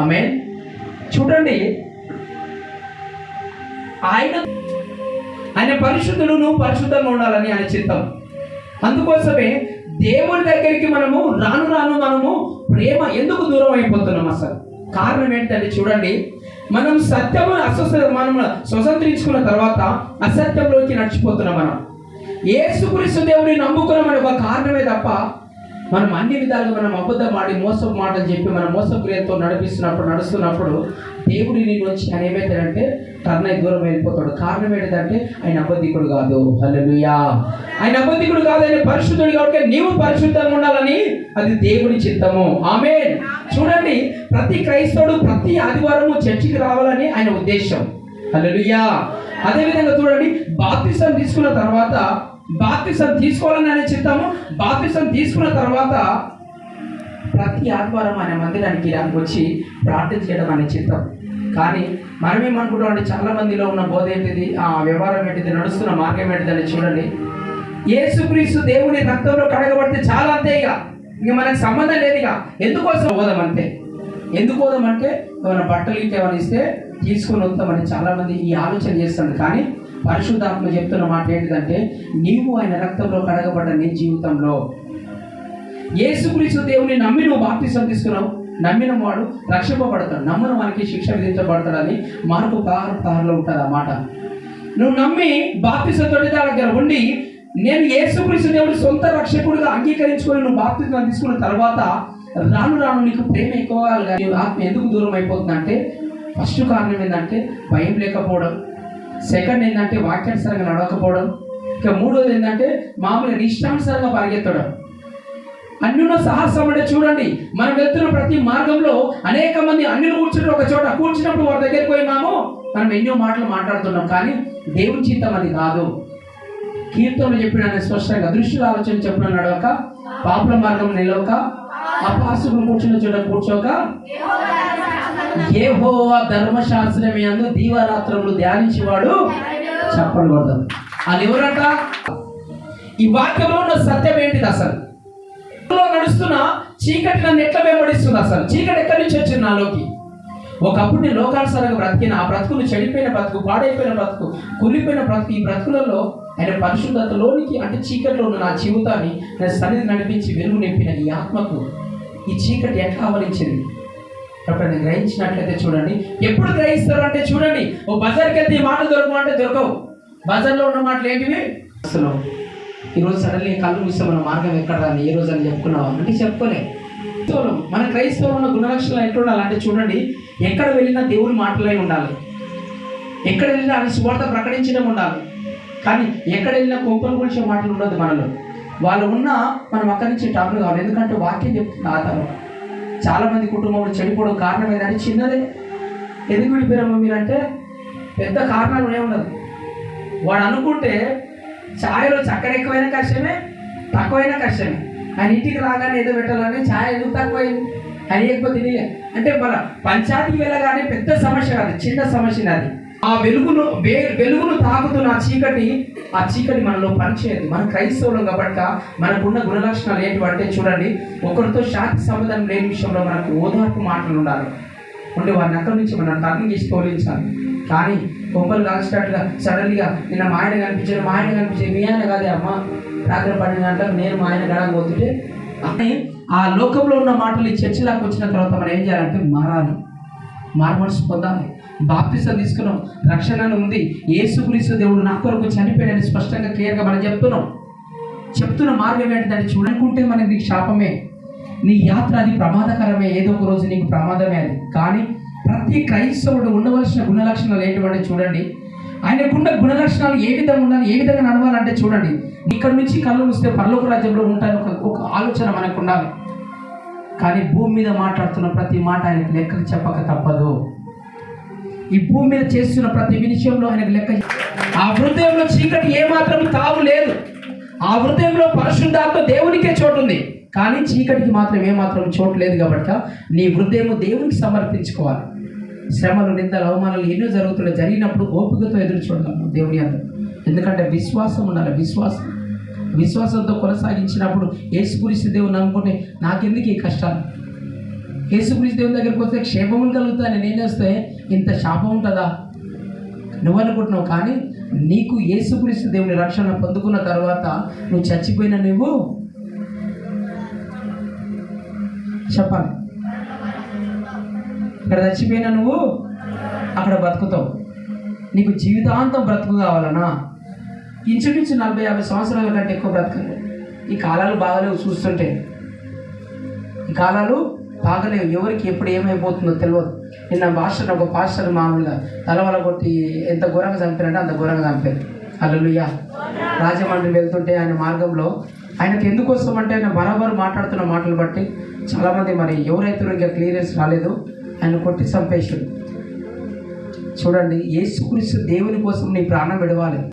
ఆమె చూడండి. ఆయన ఆయన పరిశుద్ధుడు నువ్వు పరిశుద్ధంగా ఉండాలని ఆయన చిత్తం. అందుకోసమే దేవుని దగ్గరికి మనము రాను రాను మనము ప్రేమ ఎందుకు దూరం అయిపోతున్నాం అసలు? కారణం ఏంటంటే చూడండి మనం సత్యము అస్వస్థ మనం స్వతంత్రించుకున్న తర్వాత అసత్యంలోకి నడిచిపోతున్నాం మనం. ఏసుక్రీస్తు దేవుని నమ్ముకున్నామని ఒక కారణమే తప్ప మనం అన్ని విధాలుగా మనం అబద్ధం ఆడి మోసం మాటలు చెప్పి మన మోసక్రియతో నడిపిస్తున్నప్పుడు నడుస్తున్నప్పుడు దేవుడి నీ నుంచి ఆయన ఏమైతాడంటే టర్న్ దూరం వెళ్ళిపోతాడు కారణం ఏంటంటే ఆయన అబద్ధికుడు కాదు. హల్లెలూయా. ఆయన అబద్ధికుడు కాదు ఆయన పరిశుద్ధుడు కాబట్టి నీవు పరిశుద్ధంగా ఉండాలని అది దేవుడి చిత్తము. ఆమె చూడండి ప్రతి క్రైస్తవుడు ప్రతి ఆదివారము చర్చికి రావాలని ఆయన ఉద్దేశం. హల్లెలూయా. అదేవిధంగా చూడండి బాప్తిసం తీసుకున్న తర్వాత బాప్తిసం తీసుకోవాలని ఆయన చిత్తము బాప్తిసం తీసుకున్న తర్వాత ప్రతి ఆదివారం ఆయన మందిరానికి దానికి వచ్చి ప్రార్థన చేయడం అనే చిత్తం కానీ మనం ఏమనుకుంటాం అంటే చాలా మందిలో ఉన్న బోధ ఏంటిది? ఆ వ్యవహారం ఏంటిది? నడుస్తున్న మార్గం ఏంటిదని చూడండి. ఏసుక్రీస్తు దేవుని రక్తంలో కడగబడితే చాలా అంతే ఇక. ఇంక మనకు సంబంధం లేదు ఇక. ఎందుకోసం పోదాం అంతే ఎందుకు పోదాం అంటే? ఏమైనా బట్టలు ఇట్లా ఏమైనా ఇస్తే తీసుకొని వస్తామని చాలా మంది ఈ ఆలోచన చేస్తుంది కానీ పరిశుద్ధాత్మ చెప్తున్న మాట ఏంటిదంటే నీవు ఆయన రక్తంలో కడగబడ్డ నీ జీవితంలో యేసుక్రీస్తు దేవుని నమ్మి నువ్వు బాప్తిసం తీసుకున్నావు నమ్మిన వాడు రక్షింపబడతాడు నమ్మిన వానికి శిక్ష విధించబడతాడని మార్పు పదహారు పదహారులో ఉంటుంది ఆ మాట నువ్వు నమ్మి బాప్తి తోటి దగ్గర ఉండి నేను యేసుక్రీస్తు దేవుని సొంత రక్షకుడిగా అంగీకరించుకొని నువ్వు బాప్తిసం తీసుకున్న తర్వాత రాను రాను నీకు ప్రేమ ఎక్కువ కలగాలి. ఆత్మ ఎందుకు దూరం అయిపోతుందంటే ఫస్ట్ కారణం ఏంటంటే భయం లేకపోవడం సెకండ్ ఏంటంటే వాక్యానుసారంగా నడవకపోవడం. ఇక మూడోది ఏంటంటే మామూలుగా నిష్టానుసారంగా పరిగెత్తడం. అన్యుల సాహసం అంటే చూడండి మనం వెళ్తున్న ప్రతి మార్గంలో అనేక మంది అన్యులు కూర్చుని ఒక చోట కూర్చున్నప్పుడు వారి దగ్గరికి పోయినాము మనం ఎన్నో మాటలు మాట్లాడుతున్నాం కానీ దేవుని చిత్తం అది కాదు. కీర్తనలు చెప్పిన స్పష్టంగా దృష్టిలో ఆలోచన చెప్పిన నడవక పాపుల మార్గం నిలవక అపాసుకులు కూర్చున్న చోట కూర్చోక ఏహోవా ధర్మశాస్త్రమే అందు దీవారాత్రములు ధ్యానించేవాడు చెప్పలు కొడతాం అది ఎవరట? ఈ వాక్యంలో ఉన్న సత్యం ఏంటిది అసలు? నడుస్తున్న చీకటి నన్ను ఎట్లా వెంబడిస్తుంది అసలు? చీకటి ఎక్కడి నుంచి వచ్చింది నాలోకి? ఒకప్పుడు నేను లోకానుసారంగా బ్రతికిన ఆ బ్రతుకులు చెడిపోయిన బ్రతుకు పాడైపోయిన బ్రతుకు కుళ్ళిపోయిన బ్రతుకు ఈ బ్రతుకులలో ఆయన పరిశుద్ధతలోనికి అంటే చీకటిలో ఉన్న నా జీవితాన్ని నేను సన్నిధి నడిపించి వెలుగు నింపిన ఈ ఆత్మకు ఈ చీకటి ఎట్లా ఆవరించింది అప్పుడు గ్రహించినట్లయితే చూడండి. ఎప్పుడు గ్రహిస్తారు అంటే చూడండి. ఓ బజార్కి వెళ్తే మాటలు దొరకవు అంటే దొరకవు. బజార్లో ఉన్న మాటలు ఏంటివి? అసలు ఈరోజు సడన్లీ కళ్ళు మూస్తే మన మార్గం ఎక్కడ రాని? ఏ రోజు అని చెప్పుకున్నావా? అంటే చెప్పుకోలే. క్రైస్తవులం. మన క్రైస్తవులు ఉన్న గుణలక్షణాలు ఎట్లా ఉండాలంటే చూడండి. ఎక్కడ వెళ్ళినా దేవుని మాటలై ఉండాలి. ఎక్కడ వెళ్ళినా ఆయన సువార్త ప్రకటించడం ఉండాలి. కానీ ఎక్కడ వెళ్ళినా కొంపలు గురించే మాటలు ఉండదు మనలో. వాళ్ళు ఉన్నా మనం అక్కడి నుంచి టాపులు కావాలి ఎందుకంటే వాక్యం చెప్తుంది ఆధారం. చాలా మంది కుటుంబంలో చెడిపోవడం కారణం ఏంటంటే చిన్నదే. ఎందుకు విడిపోయారమ్మా మీరంటే పెద్ద కారణాలు ఉండదు. వాడు అనుకుంటే ఛాయలో చక్కెర ఎక్కువైనా కష్టమే తక్కువైనా కష్టమే. ఆయన ఇంటికి రాగానే ఏదో పెట్టాలని ఛాయ ఎందుకు తక్కువైంది? ఆయన ఎక్కువ తినలే. అంటే మన పంచాయతీకి వెళ్ళగానే పెద్ద సమస్య కాదు చిన్న సమస్య అది ఆ వెలుగును వే- వెలుగును తాకుతున్న ఆ చీకటి ఆ చీకటి మనలో పనిచేయదు. మన క్రైస్తవులం కాబట్టి మనకున్న గుణలక్షణాలు ఏంటివంటే చూడండి ఒకరితో శాంతి సమాధానం లేని విషయంలో మనకు ఓదార్పు మాటలు ఉండాలి. ఉండే వారిని అక్కడి నుంచి మనం టర్నింగ్ చేసి తోలించాలి కానీ కొంపలు కాల్చినట్టుగా సడన్గా నిన్న మా ఆయన కనిపించాడు మా ఆయన కనిపించాడు మీ ఆయన కాదే అమ్మ. రాత్రి పడిన గంటలకు నేను మా ఆయన గడకపోతుంటే అని ఆ లోకంలో ఉన్న మాటలు ఈ వచ్చిన తర్వాత మనం ఏం చేయాలంటే మారాలి. మార్మల్స్ పొందాలి. బాప్తిసం తీసుకున్నాం. రక్షణను ఉంది. యేసుక్రీస్తు దేవుడు నా కొరకు చనిపోయాడని స్పష్టంగా క్లియర్గా మనం చెప్తున్నాం. చెప్తున్న మార్గం ఏంటంటే చూడనుకుంటే మనకి నీకు శాపమే. నీ యాత్ర అది ప్రమాదకరమే. ఏదో ఒక రోజు నీకు ప్రమాదమే అది. కానీ ప్రతి క్రైస్తవుడు ఉండవలసిన గుణలక్షణాలు ఏంటంటే చూడండి. ఆయనకున్న గుణలక్షణాలు ఏ విధంగా ఉండాలి ఏ విధంగా నడవాలంటే చూడండి. ఇక్కడ నుంచి కళ్ళు మూస్తే పర్లోక రాజ్యంలో ఉంటాయని ఒక ఒక ఆలోచన మనకు ఉండాలి. కానీ భూమి మీద మాట్లాడుతున్న ప్రతి మాట ఆయనకు లెక్కలు చెప్పక తప్పదు. ఈ భూమి మీద చేస్తున్న ప్రతి విషయంలో ఆయనకు లెక్క ఆ హృదయంలో చీకటి ఏమాత్రం తావు లేదు. ఆ హృదయంలో పరిశుద్ధాత్మ దేవునికే చోటు ఉంది కానీ చీకటికి మాత్రం ఏమాత్రం చోటు లేదు కాబట్టి నీ హృదయం దేవునికి సమర్పించుకోవాలి. శ్రమలు నిందలు అవమానాలు ఎన్నో జరుగుతున్నాయి. జరిగినప్పుడు ఓపికతో ఎదురు చూడాలి దేవుని అందరూ. ఎందుకంటే విశ్వాసం ఉండాలి. విశ్వాసం విశ్వాసంతో కొనసాగించినప్పుడు ఏసుకురిసి దేవుని అనుకుంటే నాకెందుకు ఈ కష్టాలు? యేసుక్రీస్తు దేవుని దగ్గరికి వస్తే క్షేమములు కలుగుతాయని నేను వస్తే ఇంత శాపం ఉంటుందా? నువ్వు అనుకుంటున్నావు కానీ నీకు యేసుక్రీస్తు దేవుని రక్షణ పొందుకున్న తర్వాత నువ్వు చచ్చిపోయిన నువ్వు? చెప్పాలి. ఇక్కడ చచ్చిపోయిన నువ్వు? అక్కడ బతుకుతావు నీకు జీవితాంతం బ్రతుకు కావాలనా? ఇంచుమించు నలభై యాభై సంవత్సరాల కంటే ఎక్కువ బ్రతకలేదు. ఈ కాలాలు బాగలేవు చూస్తుంటే. ఈ కాలాలు బాగలేవు. ఎవరికి ఎప్పుడు ఏమైపోతుందో తెలియదు నిన్న పాస్టర్ ఒక పాస్టర్ మామూలుగా తలవల కొట్టి ఎంత ఘోరంగా చంపారంటే అంత ఘోరంగా చంపారు అల్లుయ్యా రాజమండ్రి వెళ్తుంటే ఆయన మార్గంలో ఆయనకి ఎందుకు వస్తామంటే ఆయన బరాబర్ మాట్లాడుతున్న మాటలు బట్టి చాలామంది మరి ఎవరైతే ఇంకా క్లియరెన్స్ రాలేదు ఆయన కొట్టి చంపేశాడు. చూడండి ఏసుక్రీస్తు దేవుని కోసం నీ ప్రాణం విడవాలి.